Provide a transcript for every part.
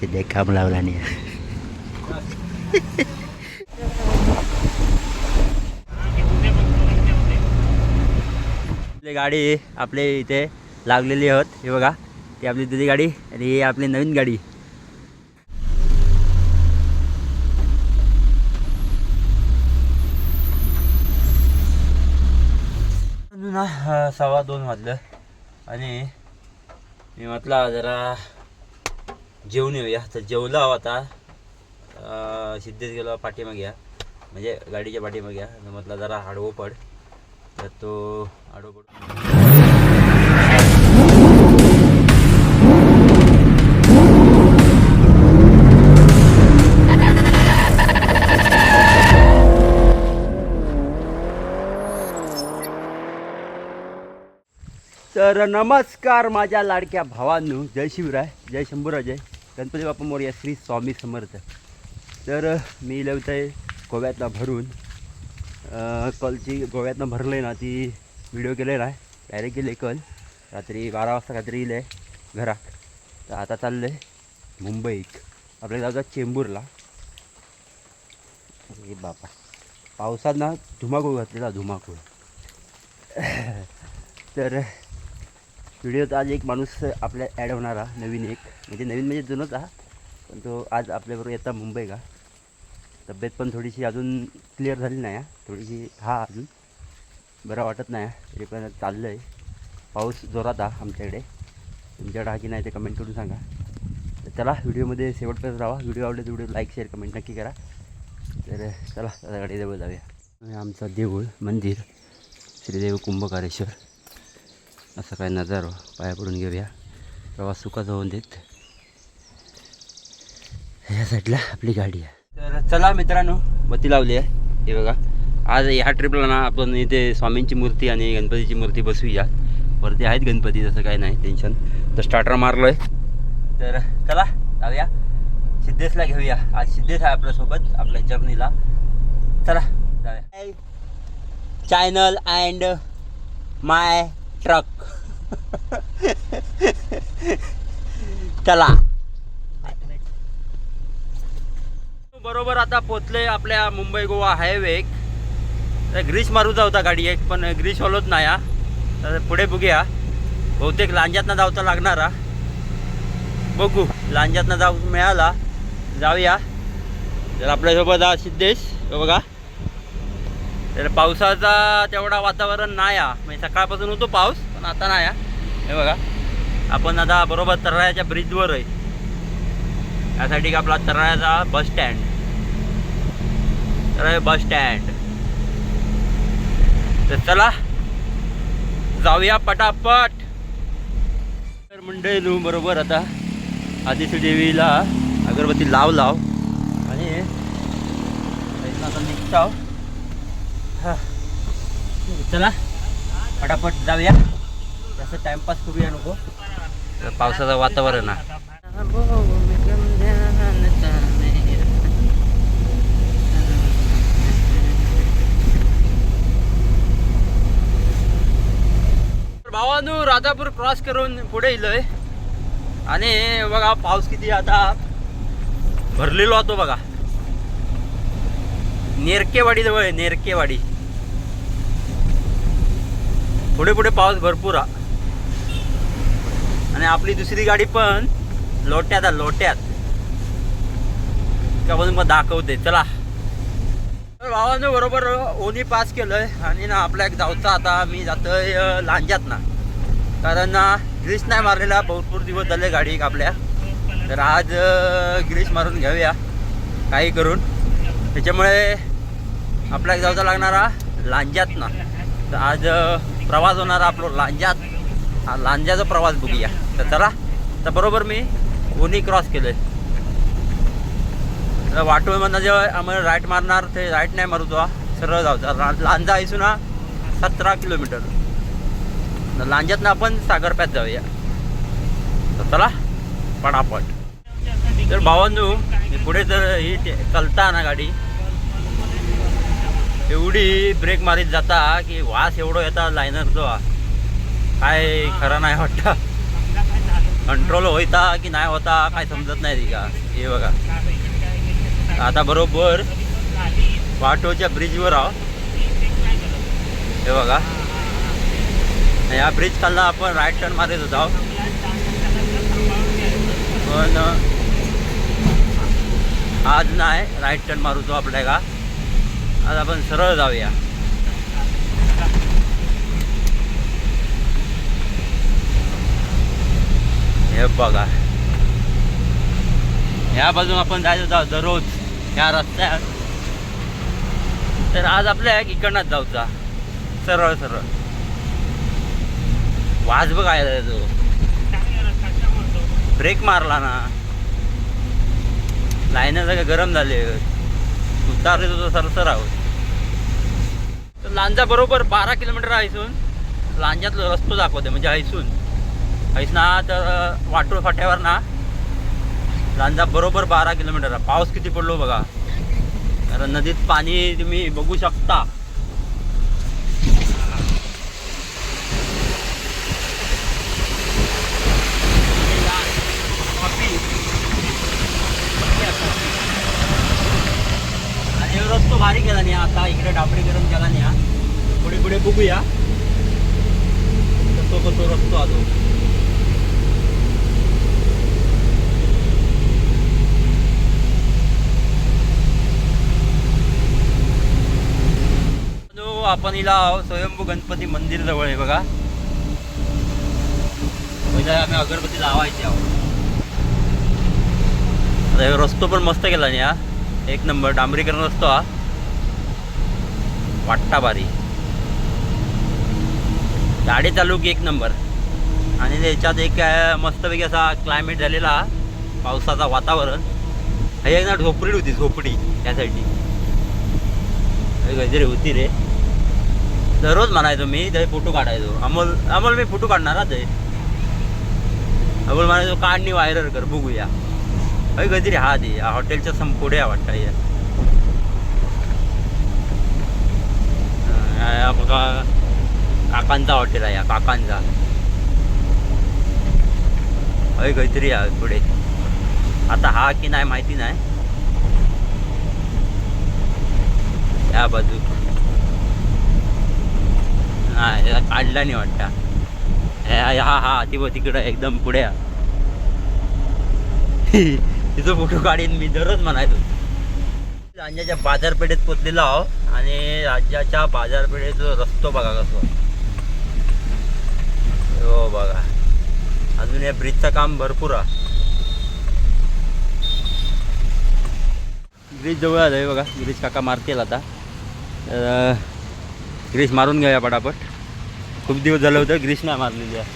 सिद्धे काम लावला नाही आपली गाडी आपले इथे लागलेली आहोत. हे बघा ती आपली जुनी गाडी आणि ही आपली नवीन गाडी. ना सव्वा दोन वाजलं आणि मी म्हटला जरा जेवण येऊया. तर जेवलो आहो आता. सिद्धेच गेलो पाठीमागे या. म्हणजे गाडीच्या पाठीमागे या. म्हटलं जरा आडवो पड. तर तो आडवो पड. तर नमस्कार माझ्या लाडक्या भावांनो. जय शिवराय. जय शंभूराजय गणपती बाप्पा मोरया श्री स्वामी समर्थ. तर मी लवत आहे गोव्यातला भरून. कलची गोव्यातनं भरलं आहे ना ती व्हिडिओ केलेला आहे. डायरेक्ट गेले कल. रात्री बारा वाजता रात्री येईल आहे घरात. तर आता चाललं आहे मुंबईत आपल्याला जाऊचा चेंबूरला. हे बापा. पावसात ना धुमाकूळ घातलेला धुमाकूळ. तर व्हिडिओत आज एक माणूस आपल्या ॲड होणारा नवीन एक. म्हणजे नवीन म्हणजे जुनच हा. पण तो आज आपल्याबरोबर येता मुंबई का तब्येत पण थोडीशी अजून क्लिअर झाली नाही आहे थोडीशी हा अजून. बरं वाटत नाही आहे तरी पण चाललं आहे पाऊस जोरात हा आमच्याकडे. तुमच्याकडे हा की नाही ते कमेंट करून सांगा. तर चला व्हिडिओमध्ये शेवटपर्यंत राहा. व्हिडिओ आवडले तर व्हिडिओ लाईक शेअर कमेंट नक्की करा. तर चला आता गाडीजवळ जाऊया. आमचं आमचा देऊळ मंदिर श्रीदेव कुंभकारेश्वर. असं काय नजारो पाया पडून घेऊया. प्रवास सुखाचा होऊन देत. ह्या साईडला आपली गाडी आहे. तर चला मित्रांनो बत्ती लावली आहे. हे बघा. आज ह्या ट्रिपला ना आपण इथे स्वामींची मूर्ती आणि गणपतीची मूर्ती बसूया वरती आहेत गणपती तसं काही नाही टेन्शन तर स्टार्टर मारलो आहे तर चला जाऊया. सिद्धेशला घेऊया. आज सिद्धेश आहे आपल्यासोबत आपल्या जर्नीला. चला जाऊया. Channel and my truck. चला. बरोबर आता पोचले आपल्या मुंबई गोवा हायवे तर ग्रीस मारूचा होता गाडी एक पण ग्रीस हॉलोच नाही हा. तर पुढे बघूया. बहुतेक लांजातनं जावता लागणार हा. बघू लांजातनं जाऊ मिळाला. जाऊया. तर आपल्यासोबत हा सिद्धेश बघा. तर पावसाचा तेवढा वातावरण नाही आहे म्हणजे सकाळपासून होतो पाऊस पण आता नाही आहे हे बघा. आपण आता बरोबर तराळ्याच्या ब्रिजवर आहे. यासाठी का आपला तराळ्याचा बस स्टँड तर बस स्टँड तर चला. जाऊया पटापट. तर मंडळी बरोबर आता आदिशी देवीला अगरबत्ती लाव लाव. आणि आता निघताव चला पटापट जाऊया. जास्त टाइमपास करूया नको. पावसाचं वातावरण आहे. भावानू राजापूर क्रॉस करून पुढे इलोय. आणि बघा पाऊस किती आता. भरलेलो होतो बघा. नेरकेवाडी जवळ आहे नेरकेवाडी. पुढे पुढे पाऊस भरपूर आहे आणि आपली दुसरी गाडी पण लोट्यात आहे लोट्यात. का मग दाखवते चला. तर भावानं बरोबर ओनी पास केलंय. आणि ना आपल्या एक जाऊचा आता मी जातोय लांजात ना. कारण ना ग्रीस नाही मारलेला भरपूर दिवस झाले गाडी आपल्या. तर आज ग्रीस मारून घेऊया काही करून. त्याच्यामुळे आपल्या एक जाऊचा लागणारा लांजात ना. तर आज प्रवास होणार आपलो लांजात. हा लांजाचा प्रवास बघूया. तर चला तर बरोबर मी उनी क्रॉस केलंय. आहे वाटोळीमधनं जेव्हा आम्हाला राईट मारणार ते राईट नाही मारू तो सरळ जाऊचा लांजा इसून ना सतरा किलोमीटर. लांजातनं आपण सागरप्यात जाऊया. तर चला पटापट. तर भावांनो पुढे जर ही कलता ना गाडी. एवढी ब्रेक मारीत जाता की वास एवढं येता लायनरचा. काय खरं नाही वाटतं. कंट्रोल होता की नाही होता काय समजत नाही ती का हे बघा. आता बरोबर वाटोच्या ब्रिजवर आहो. हे बघा. या ब्रिज खाल्ला आपण राईट टर्न मारत होतो पण आज नाही राईट टर्न मारूचो आपल्या का आज आपण सरळ जाऊया. हे बघा. ह्या बाजून आपण जायचं जाऊ दररोज. ह्या रस्त्यात तर आज आपल्या इकडनंच जाऊचा. सरळ सरळ. वाज बघ आहे तो ब्रेक मारला ना. लाईन सगळे गरम झाले. उतारले सरसर आहोत. तर लांजा बरोबर बारा किलोमीटर हायसून लांजातलं रस्तो दाखवते म्हणजे हैसून हैस ना तर वाटोळ फाट्यावर ना. लांजा बरोबर बारा किलोमीटर आहे. पाऊस किती पडलो बघा. कारण नदीत पाणी तुम्ही बघू शकता. तो भारी केला नाही आता इकडे डाबरीकरण केला नाही. हा. पुढे पुढे बघूया. कसो कसो रस्तो आलो आपण हिला स्वयंभू गणपती मंदिर जवळ आहे बघा. आम्ही अगरबत्ती लावायची आहोत. रस्तो पण मस्त केला नाही हा. एक नंबर डांबरीकरण रस्तो हा. वाटता भारी गाडी चालू की एक नंबर. आणि त्याच्यात एक मस्तपैकी असा क्लायमेट झालेला हा, पावसाचा वातावरण. हे एक ना झोपडी होती झोपडी त्यासाठी गजरी होती रे. दररोज म्हणायचो मी ते फोटो काढायचो. अमोल अमोल मी फोटो काढणार ते. अमोल म्हणायचो काढणी वायरल कर बघूया. अरे हा ते या हॉटेलच्या सम पुढे आहे वाटतं या हा, या बघा. काकांचा हॉटेल आहे या काकांचा. अय काहीतरी आहे पुढे. आता हा की नाही माहिती नाही. या बाजू. नाही याला काढला नाही वाटता. हा हा ती बघ तिकडं एकदम पुढे आहे. तिथं फोटो काढीन मी दररोज म्हणायचो. अंजाच्या बाजारपेठेत पोचलेलो आहो. आणि राज्याच्या बाजारपेठेचा रस्तो बघा कसं. हो बघा. अजून या ब्रिजचं काम भरपूर आहे. ब्रिज जवळ आलं बघा. ब्रिज काका मारतील आता. ग्रीस मारून घेऊया पटापट. खूप दिवस झालं होतं ग्रीस नाही मारलेली आहे.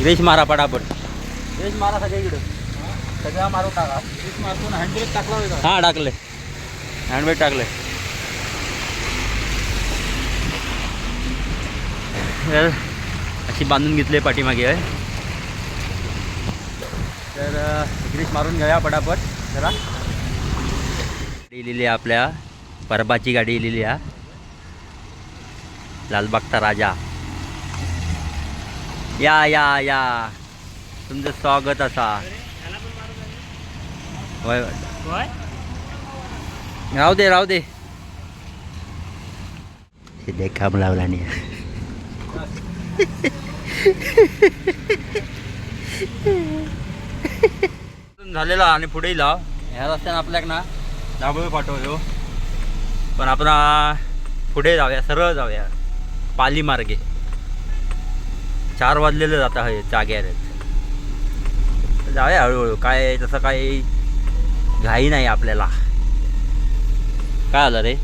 ग्रीस मारा पटापट. ग्रीस मारा सगळीकडं. सगळ्या मारून टाका. मारतो ना हँडब्रेक टाकला हां टाकले हँडबॅग टाकले तर अशी बांधून घेतली पाठीमागे आहे तर ग्रीस मारून घेऊया पटापट जरा. गाडी लिहिली आहे आपल्या परबाची गाडी लिहिली आहे. लालबागचा राजा. या या या. तुमचं स्वागत असा. होय? राहू दे राहू दे. काम लावला नाही. झालेला आणि पुढे लाव ह्या रस्त्याने आपल्याक ना दाबोळे पाठवलो पण आपण पुढे जाऊया सरळ जाऊया. पाली मार्गे. चार वाजलेलं जाता हे जाग्यात जाऊया हळूहळू. काय तसं काही घाई नाही आपल्याला. काय झालं रे?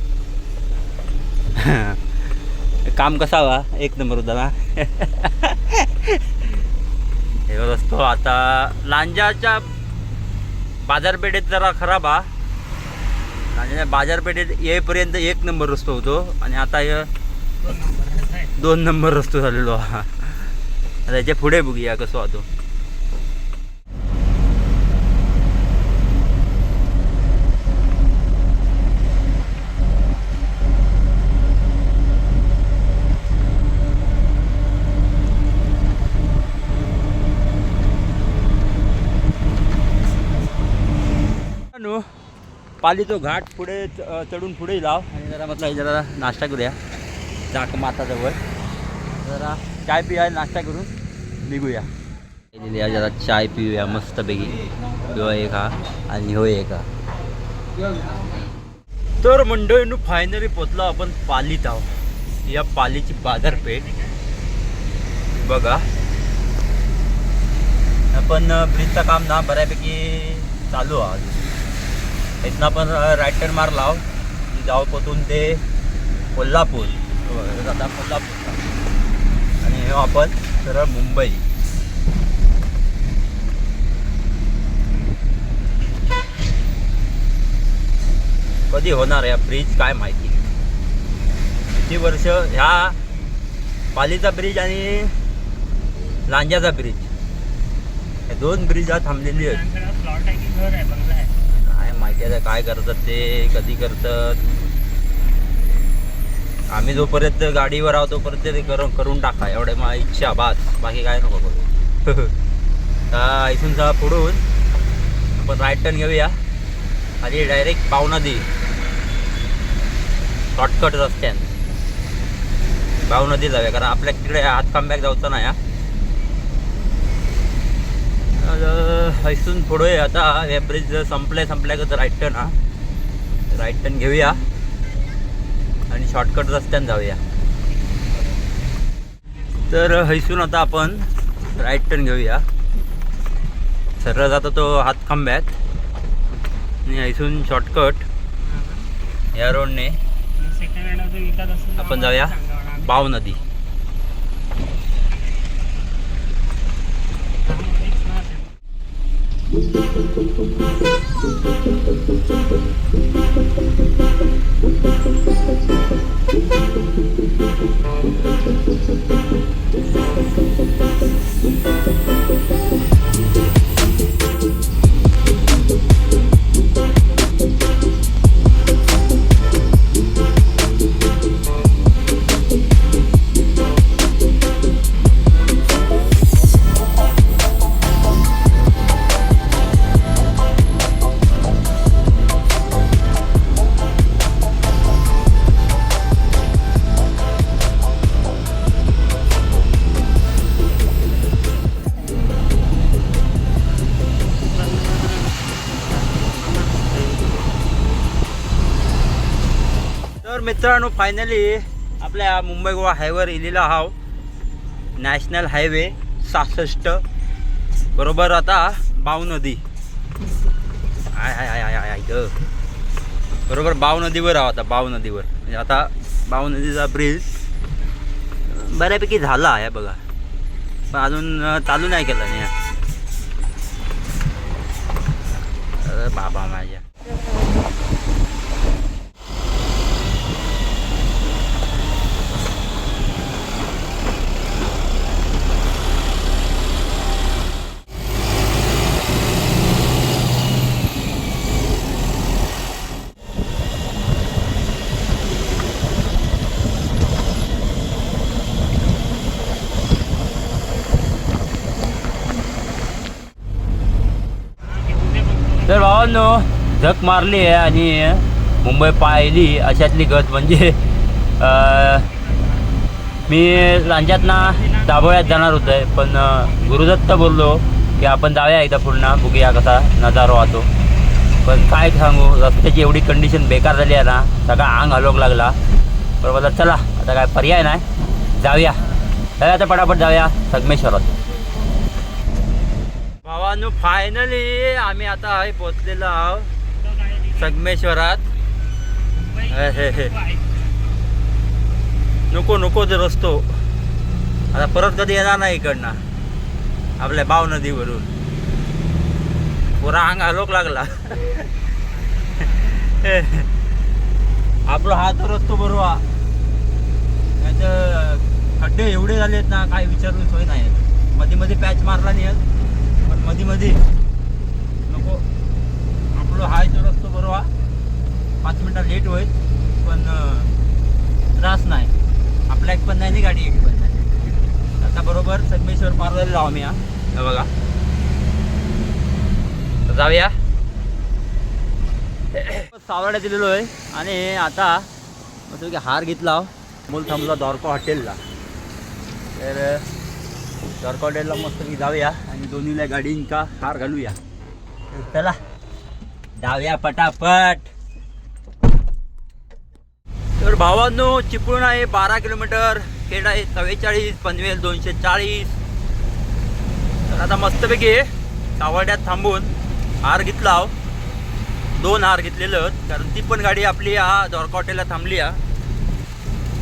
काम कसा हवा? एक नंबर होता ना हे रस्तो आता लांजाच्या बाजारपेठेत जरा खराब हा. लांजाच्या बाजारपेठेत येईपर्यंत एक नंबर रस्तो होतो आणि आता हे दोन नंबर रस्तो झालेलो हा. आता याच्यापुढे बघूया कसं होतो भावानो पाली तो घाट पुढे चढून पुढे लाव आणि जरा म्हटलं हे जरा नाश्ता करूया. जाक माताजवळ. जरा चाय पिऊया नाश्ता करून निघूया. जरा चाय पिऊया मस्तपैकी. ह्यो एक हा आणि ह्यो एक हा तर मंडळीनं फायनली पोचलो आपण पालीत आहोत. या पालीची बाजारपेठ. बघा. आपण ब्रिजचं काम ना बऱ्यापैकी चालू आहे अजून इथनं आपण राईट टर्न मारला आहोत जाऊ पोतून ते कोल्हापूर आता कोल्हापूर आणि हे आपण सरळ मुंबई। कधी होणार या ब्रिज काय माहिती? किती वर्ष ह्या पालीचा ब्रिज आणि लांजाचा ब्रिज हे दोन ब्रिज थांबलेली आहेत. माहिती आहे काय करतात ते कधी करतात. आम्ही जोपर्यंत गाडीवर आहोत तोपर्यंत ते करून करून टाका. एवढे मला इच्छा बास. बाकी काय नको करू. आता इथून जा पुढून. आपण राईट टर्न घेऊया. आणि डायरेक्ट पावनदी शॉर्टकट रस्त्यान. भावनदी जाऊया कारण आपल्या तिकडे हातखांब्याक जाऊचं नाही हा तर इथून पुढे आता हे ब्रिज संपल्या संपल्या तर राईट टर्न हा. राईट टर्न घेऊया. आणि शॉर्टकट रस्त्यानं जाऊया. तर हैसून आता आपण राईट टर्न घेऊया. सरळ जातो तो हातखांब्यात आणि हैसून शॉर्टकट या रोडने आपण जाऊया. बाव नदी हा, तेच ना असेल. तर मित्रांनो फायनली आपल्या मुंबई गोवा हायवेवर इलेला हाव नॅशनल हायवे सहासष्ट. बरोबर आता बाव नदी. आय आय आय आय आय ग. बरोबर बाव नदीवर आहो आता बाव नदीवर. म्हणजे आता बाव नदीचा ब्रिज बऱ्यापैकी झाला आहे बघा. पण अजून चालू नाही केला नाही अरे बाबा माझ्या. तर झक मारली आहे आणि मुंबई पाहिली अशातली गत म्हणजे मी लांजातनं दाभोळ्यात जाणार होतं पण गुरुदत्त बोललो की आपण जाऊया एकदा पुन्हा बघूया कसा नजारो वाहतो. पण काय सांगू रस्त्याची एवढी कंडिशन बेकार झाली आहे ना सगळा आंग हलवक लागला. बरोबर चला आता काय पर्याय नाही. जाऊया. चला आता पटापट जाऊया संगमेश्वरात. मित्रांनो फायनली आम्ही आता आहे पोचलेलो आहोत संगमेश्वरात. हे, नको नको ते रस्तो. आता परत कधी येणार नाही इकडनं. आपल्या बाव नदीवरून. पुरा अंग हलोक लागला. आपला हा. तर रस्तो बरोबर. खड्डे एवढे झालेत ना काय विचारून सोय नाही मध्ये मध्ये पॅच मारला नाही मध्ये मध्ये नको. आपलं हाय तो रस्तो बरोबर पाच मिनटं लेट होईल पण त्रास नाही. आपल्या एक पण नाही आणि गाडी एक पण नाही. आता बरोबर संगमेश्वर पार जाऊ आम्ही हा. बघा. जाऊया. सावड्या दिलेलो आहे आणि आता मस्त की हार घेतला मूल थांबला द्वारका हॉटेलला. तर द्वारका मस्त की जाऊया आणि दोन्हीला गाडींका हार घालूया. चला. जाऊया पटापट. तर भावांनो चिपळूण आहे बारा किलोमीटर खेड आहे चव्वेचाळीस पनवेल दोनशे चाळीस. तर आता मस्तपैकी सावड्यात थांबून हार घेतला दोन हार घेतलेलं कारण ती पण गाडी आपली हा द्वारका थांबली आहे.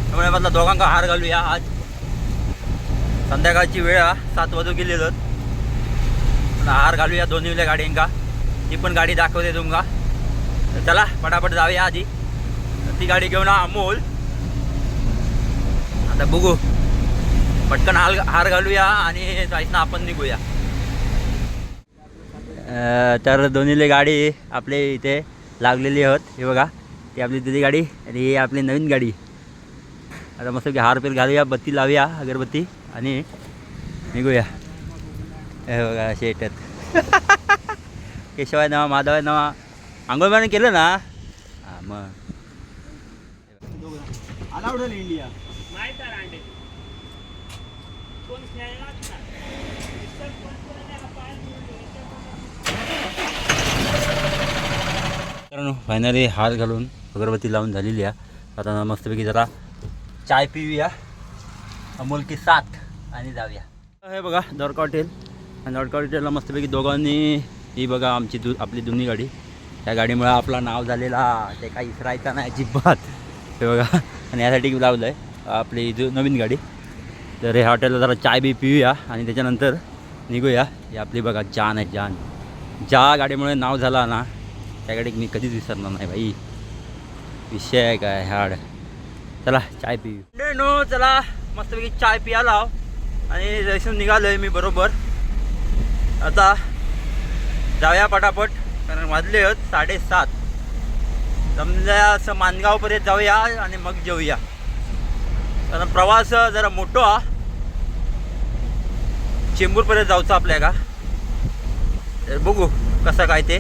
त्यामुळे म्हटलं दोघांका हार घालूया आज. संध्याकाळची वेळ हा सात वाजू गेलेलं आहेत. हार घालूया दोन्हील्या गाडींका. ती पण गाडी दाखवते तुमका चला पटापट जाऊया आधी. ती गाडी घेऊन अमोल. आता बघू. पटकन हार हार घालूया आणि जायचं आपण निघूया. तर दोन्हीले गाडी आपले इथे लागलेली आहोत. हे बघा ती आपली दिली गाडी आणि ही आपली नवीन गाडी. आता मस्त की हार पेर घालूया बत्ती लावूया अगरबत्ती. आणि निघूया. हे बघा असे येतात केशव आहे नवा. माधव आहे? नवा आंघोळ मारून केलं ना हां मग कारण फायनली हार घालून अगरबत्ती लावून झालेली आहे. आता मस्तपैकी जरा चाय पिऊया. अमोल की साथ आणि जाऊया. हे बघा दोरका हॉटेल आणि दोरका हॉटेलला मस्तपैकी दोघांनी ही बघा आमची दु आपली दोन्ही गाडी. त्या गाडीमुळे आपला नाव झालेला ते काही इसरायचा नाही अजिबात. हे बघा आणि यासाठी लावलं आहे आपली जो नवीन गाडी. तर हे हॉटेलला जरा चाय बी पिऊया आणि त्याच्यानंतर निघूया. ही आपली बघा जान आहे जान. ज्या गाडीमुळे नाव झाला ना त्या गाडीत मी कधीच विसरणार नाही भाई विषय आहे काय हाड. चला चाय पिऊ नो चला. मस्तपैकी चाय पियाला आहो. आणि जैसून निघालो आहे मी बरोबर. आता जाऊया पटापट कारण वाजले आहेत साडेसात. समजा असं मानगावपर्यंत जाऊया आणि मग जेऊया. कारण प्रवास जरा मोठो. हा चेंबूरपर्यंत जाऊचं आपल्या का तर बघू कसं काय ते.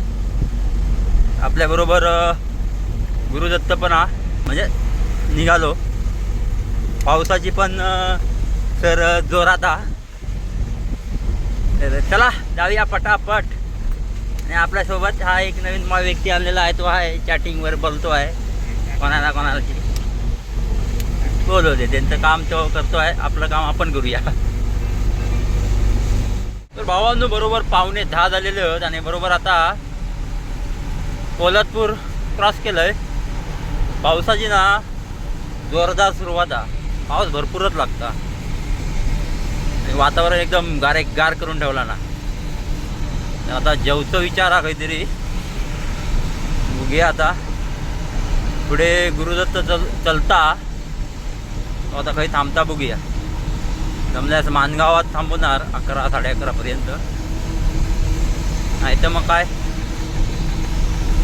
आपल्याबरोबर गुरुदत्त पण हा म्हणजे निघालो. पावसाची पण तर सर जोरात तर चला जाऊया पटापट. आणि आपल्यासोबत हा एक नवीन मा व्यक्ती आणलेला आहे तो आहे चॅटिंगवर बोलतो आहे. कोणाला कोणाला बोलू दे त्यांचं काम तो करतो आहे आपलं काम आपण करूया. तर भावांनो बरोबर पावणे दहा झालेले आहेत आणि बरोबर आता कोल्हापूर क्रॉस केलं आहे पावसाची ना जोरदार सुरुवात आहे पाऊस भरपूरच लागता. वातावरण एकदम गार गार करून ठेवला ना. आता जेवतो विचार हा काहीतरी. बघूया आता. पुढे गुरुदत्त चल चलता. आता काही थांबता बघूया. जमल्यास मानगावात थांबवणार अकरा साडे अकरापर्यंत नाही तर मग काय?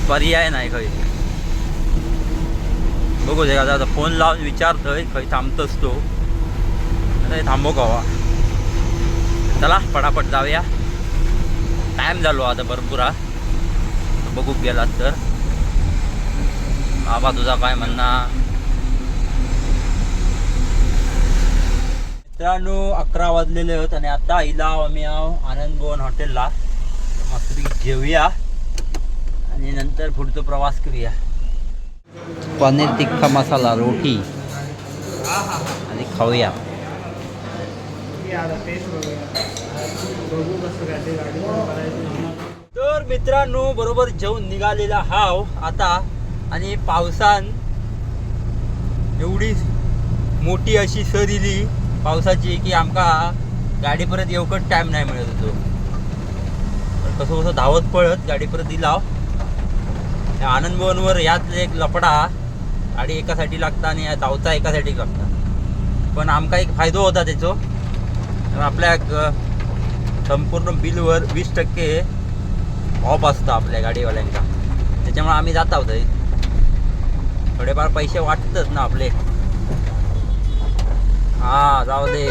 पर्याय नाही काही. बघू दे आता फोन लावून विचारतोय खंय थांबतोच तो. आता हे थांबव कवा चला पटापट जाऊया. टाईम झालो आता भरपूर हा. बघू गेलात तर. बाबा तुझा काय म्हणणं? मित्रांनो अकरा वाजलेले आहेत आणि आता आईला आम्ही आहो. आनंद भवन हॉटेलला मस्त मस्तपैकी जेवूया आणि नंतर पुढचा प्रवास करूया. पनीर तिक्खा मसाला रोटी. आणि खाऊया. तर मित्रांनो बरोबर जेवून निघालेला हाव आता. आणि पावसान एवढी मोठी अशी सर दिली पावसाची की आमका गाडी परत येवकट टाईम नाही मिळत होतो. तर कसं कसं धावत पळत गाडी परत दिला आनंद भवनवर यातले एक लपडा गाडी एकासाठी लागता आणि धावता एकासाठी लागता. पण आमका एक फायदो होता त्याचो. आपल्या संपूर्ण बिलवर वीस टक्के ऑफ असतं आपल्या गाडीवाल्यांका त्याच्यामुळे आम्ही जात आहोत थोडेफार पैसे वाटतच ना आपले. हा जाऊ दे.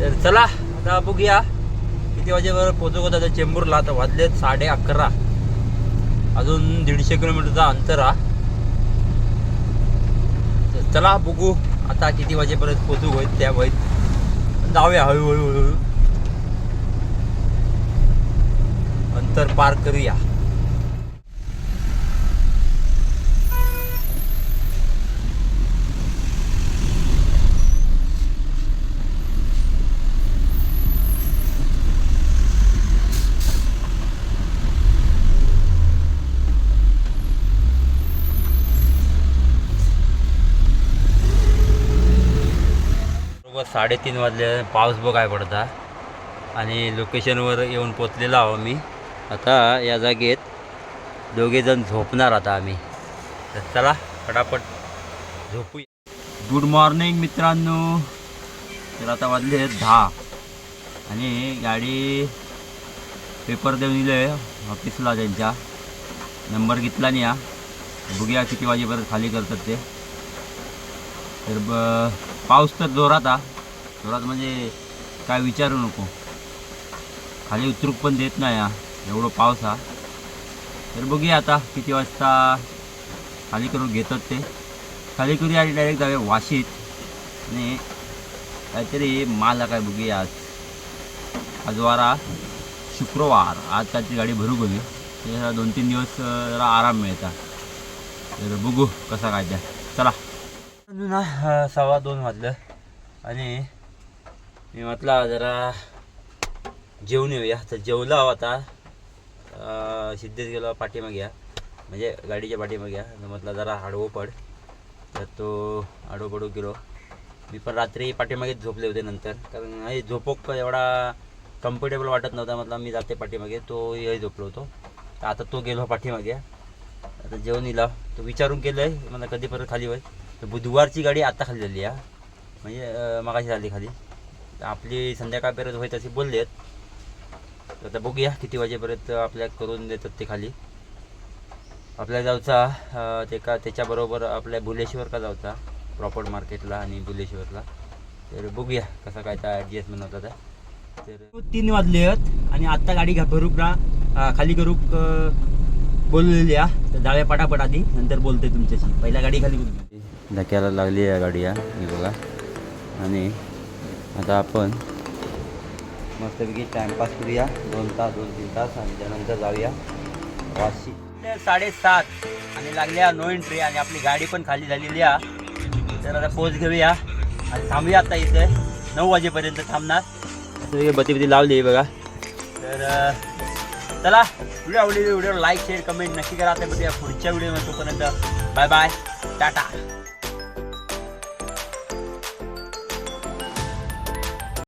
तर चला आता बघूया. किती वाजेवर पोचू होता चेंबूरला आता वाजलेत साडे अकरा. अजून दीडशे किलोमीटरचा अंतर हा. चला बघू आता किती वाजेपर्यंत पोचू होईत त्या वहीत. जाऊया हळूहळू हळूहळू. अंतर पार करूया. साडेतीन वाजले पाऊस बघाय पडता. आणि लोकेशनवर येऊन पोचलेलो आहो मी. आता या जागेत दोघेजण झोपणार आता आम्ही. तर चला फटाफट झोपू गुड मॉर्निंग मित्रांनो. तर आता वाजले आहेत दहा. आणि गाडी पेपर देऊन दिले ऑफिसला त्यांच्या. नंबर घेतला नाही हा. बघूया किती वाजेपर्यंत खाली करतात ते. तर ब पाऊस तर जोरात हा. जोरात म्हणजे काय विचारू नको. खाली उतरूक पण देत नाही हा. एवढं पाऊस हा. तर बघूया आता किती वाजता खाली करून घेतात ते. खाली करूया आणि डायरेक्ट जाऊया वाशीत. आणि काहीतरी माल काय बघूया आज. आज वारा शुक्रवार. आज त्याची गाडी भरू गेली ते जरा दोन तीन दिवस जरा आराम मिळता तर बघू कसा काय त्या चला. ना सव्वा दोन वाजलं. आणि मी म्हटलं जरा जेवून येऊया. तर जेवला आता. सिद्धेत गेलो पाठीमागे. या म्हणजे गाडीच्या पाठीमागे. या तर म्हटलं जरा आडवो पड. तर तो आडवो पडू गेलो. मी पण रात्री पाठीमागेच झोपले होते नंतर. कारण हे झोपोक एवढा कम्फर्टेबल वाटत नव्हता. म्हटलं मी जाते पाठीमागे. तो हे झोपलो होतो. तर आता तो गेलो पाठीमागे. आता जेवण इला तो विचारून केलं आहे मला कधी परत खाली होईल. तर बुधवारची गाडी आता खाली झाली आहे म्हणजे मागाशी झाली खाली. आपली संध्याकाळपर्यंत होईल तशी बोलले आहेत तर आता बघूया किती वाजेपर्यंत आपल्या करून देतात ते खाली. आपल्या जाऊचा ते का त्याच्याबरोबर आपल्या भुलेश्वर का जाऊचा प्रॉपर मार्केटला आणि भुलेश्वरला तर बघूया कसा काय त्या ॲडजस्टमेंट होता त्या. तर तीन वाजले आहेत आणि आत्ता गाडी घा भरूक ना खाली करूक बोललेली या तर जाऊया पटापट आधी नंतर बोलते तुमच्याशी. पहिल्या गाडी खाली धक्याला लागली आहे गाडी या बघा. आणि आता आपण मस्तपैकी टाइमपास करूया. दोन तास दोन तीन तास आणि त्यानंतर जाऊया वाशी. साडेसात आणि लागल्या नो एंट्री आणि आपली गाडी पण खाली झालेली आहे. तर आता पोच घेऊया आणि थांबूया आता इथे. नऊ वाजेपर्यंत थांबणार. बतीबती बती बती लावली आहे बघा. तर चला व्हिडिओ आवडली व्हिडिओ लाईक शेअर कमेंट नक्की करा. आता भेटूया पुढच्या व्हिडिओमध्ये तोपर्यंत. Bye bye Tata.